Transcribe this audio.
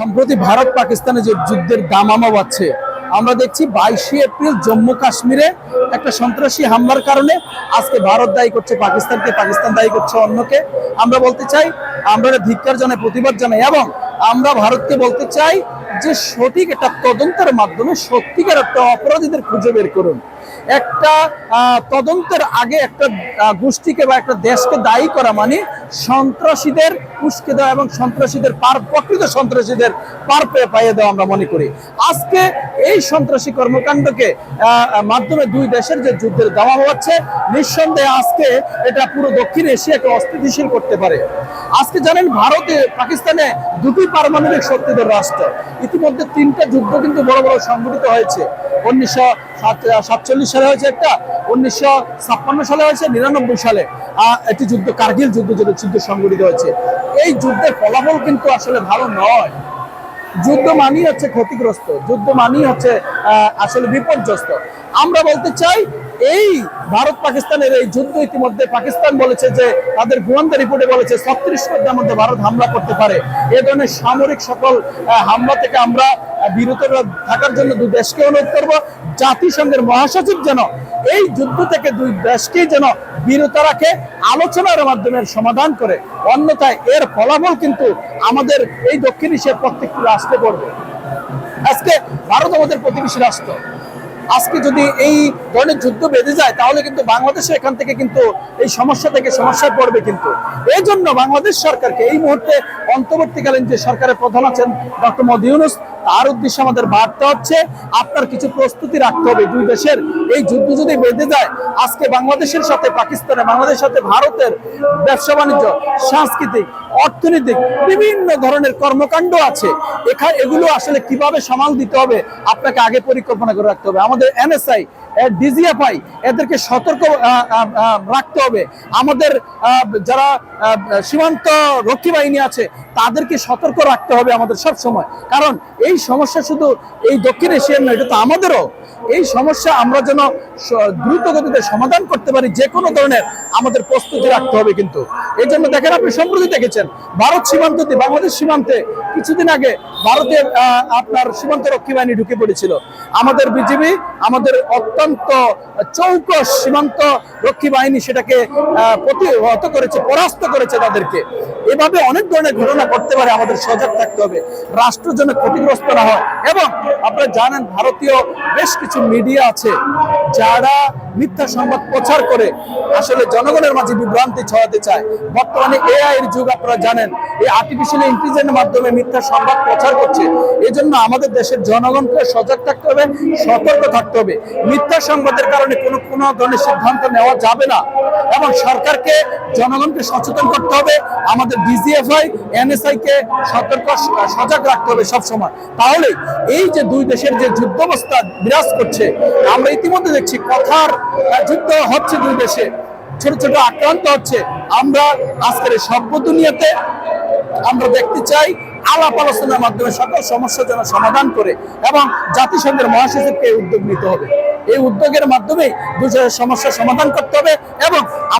সম্প্রতি ভারত পাকিস্তানে যে যুদ্ধের দামামা বাড়ছে আমরা দেখছি বাইশে এপ্রিল জম্মু কাশ্মীরে একটা সন্ত্রাসী হামলার কারণে আজকে ভারত দায়ী করছে পাকিস্তানকে, পাকিস্তান দায়ী করছে অন্যকে। আমরা বলতে চাই, আমরা ধিক্কার জানাই, প্রতিবাদ জানাই, এবং আমরা ভারতকে বলতে চাই যে সঠিক একটা তদন্তের মাধ্যমে সত্যিকার একটা অপরাধীদের খুঁজে বের করুন। একটা তদন্তের আগে একটা গোষ্ঠীকে বা একটা দেশকে দায়ী করা মানে সন্ত্রাসীদের উস্কে দেওয়া এবং সন্ত্রাসীদের পার, প্রকৃত সন্ত্রাসীদের পার পেয়ে পাইয়ে দেওয়া আমরা মনে করি। আজকে এই সন্ত্রাসী কর্মকাণ্ডকে মাধ্যমে দুই দেশের যে যুদ্ধের দাওয়া হচ্ছে, নিঃসন্দেহে আজকে এটা পুরো দক্ষিণ এশিয়াকে অস্থিতিশীল করতে পারে। আজকে জানেন ভারতে, পাকিস্তানে দুটি পারমাণবিক শক্তিধর রাষ্ট্র। ইতিমধ্যে তিনটা যুদ্ধ কিন্তু বড় বড় সংঘটিত হয়েছে। উনিশশো সাতচল্লিশ সালে হয়েছে একটা উনিশশো ছাপ্পান্ন সালে হয়েছে, নিরানব্বই সালে একটি যুদ্ধ, কার্গিল যুদ্ধ যেটা যুদ্ধ সংঘটিত হয়েছে। এই যুদ্ধের ফলাফল কিন্তু আসলে ভালো নয়। যুদ্ধ মানেই হচ্ছে ক্ষতিগ্রস্ত, যুদ্ধ মানেই হচ্ছে আসলে বিপর্যস্ত। আমরা বলতে চাই, এই ভারত পাকিস্তানের এই যুদ্ধ ইতিমধ্যে পাকিস্তান বলেছে যে, তাদের গোয়েন্দা রিপোর্টে বলেছে, ছত্রিশ ঘণ্টার মধ্যে ভারত হামলা করতে পারে। এ ধরনের সামরিক সকল হামলা থেকে আমরা বিরত থাকার জন্য দুই দেশকে অনুরোধ করব। জাতিসংঘের মহাসচিব যেন এই যুদ্ধ থেকে দুই দেশকেই যেন বিরত রাখে, আলোচনার মাধ্যমে সমাধান করে। অন্যথায় এর ফলাফল কিন্তু আমাদের এই দক্ষিণ এশিয়ার প্রত্যেকটি রাষ্ট্রে পড়বে। আজকে ভারত আমাদের প্রতিবেশী রাষ্ট্র। আজকে যদি এই ধরনের যুদ্ধ বেঁধে যায়, তাহলে কিন্তু বাংলাদেশে এখান থেকে কিন্তু এই সমস্যা থেকে সমস্যায় পড়বে কিন্তু। এই জন্য বাংলাদেশ সরকারকে এই মুহূর্তে অন্তর্বর্তীকালীন যে সরকারের প্রধান আছেন ডক্টর মোদী ইউনুস তার উদ্দেশ্যে আমাদের বার্তা হচ্ছে, আপনার কিছু প্রস্তুতি রাখতে হবে। দুই দেশের এই যুদ্ধ যদি বেঁধে যায়, আজকে বাংলাদেশের সাথে পাকিস্তানের, বাংলাদেশের সাথে ভারতের ব্যবসা বাণিজ্য, সাংস্কৃতিক, অর্থনৈতিক বিভিন্ন ধরনের কর্মকাণ্ড আছে। এখানে এগুলো আসলে কীভাবে সামাল দিতে হবে, আপনাকে আগে পরিকল্পনা করে রাখতে হবে। আমাদের এনএসআই ডিজিএফআই, এদেরকে সতর্ক রাখতে হবে। আমাদের যারা সীমান্ত রক্ষী বাহিনী আছে, তাদেরকে সতর্ক রাখতে হবে আমাদের সব সময় কারণ এই সমস্যা শুধু এই দক্ষিণ এশিয়ার নয়, এটা তো আমাদেরও। এই সমস্যা আমরা যেন দ্রুত গতিতে সমাধান করতে পারি, যে কোনো ধরনের আমাদের প্রস্তুতি রাখতে হবে কিন্তু। এই জন্য দেখেন আপনি সম্প্রতি দেখেছেন। ভারত সীমান্ততে বাংলাদেশ সীমান্তে কিছুদিন আগে ভারতের আপনার সীমান্ত রক্ষী বাহিনী ঢুকে পড়েছিল। আমাদের বিজিবি, আমাদের অত্যন্ত চৌকস সীমান্ত রক্ষী বাহিনী সেটাকে প্রতিহত করেছে, পরাস্ত করেছে তাদেরকে। এভাবে অনেক ধরনের ঘটনা করতে পারে, আমাদের সজাগ থাকতে হবে। রাষ্ট্র যেন ক্ষতিগ্রস্ত না হয়। এবং আপনারা জানেন, ভারতীয় বেশ কিছু মিডিয়া আছে, যারা মিথ্যা সংবাদ প্রচার করে। আসলে জনগণের মাঝে বিভ্রান্তি ছড়াতে চায়। বর্তমানে এআই এর যুগ, আপনারা জানেন, এই আর্টিফিশিয়াল ইন্টেলিজেন্সের মাধ্যমে মিথ্যা সংবাদ প্রচার করছে। এই জন্য আমাদের দেশের জনগণকে সজাগ থাকতে হবে, সতর্ক থাকতে হবে। মিথ্যা সংবাদের কারণে কোনো কোনো ধরনের সিদ্ধান্ত নেওয়া যাবে না। এবং সরকারকে, জনগণকে সচেতন করতে হবে। আমাদের ডিজিএফআই এনএসআই কে সতর্ক, সজাগ রাখতে হবে সব সময় তাহলে এই যে দুই দেশের যে যুদ্ধাবস্থা বিরাজ করছে, আমরা ইতিমধ্যে দেখছি কথার যুদ্ধ হচ্ছে দুই দেশে। ছোট ছোট আক্রান্ত হচ্ছে। আমরা আজকের এই সভ্য দুনিয়াতে আমরা দেখতে চাই আলাপ আলোচনার মাধ্যমে সকল সমস্যা যেন সমাধান করে এবং জাতিসংঘের মহাসচিবকে উদ্যোগ নিতে হবে। এই উদ্যোগের মাধ্যমে দুজনের সমস্যা সমাধান করতে হবে এবং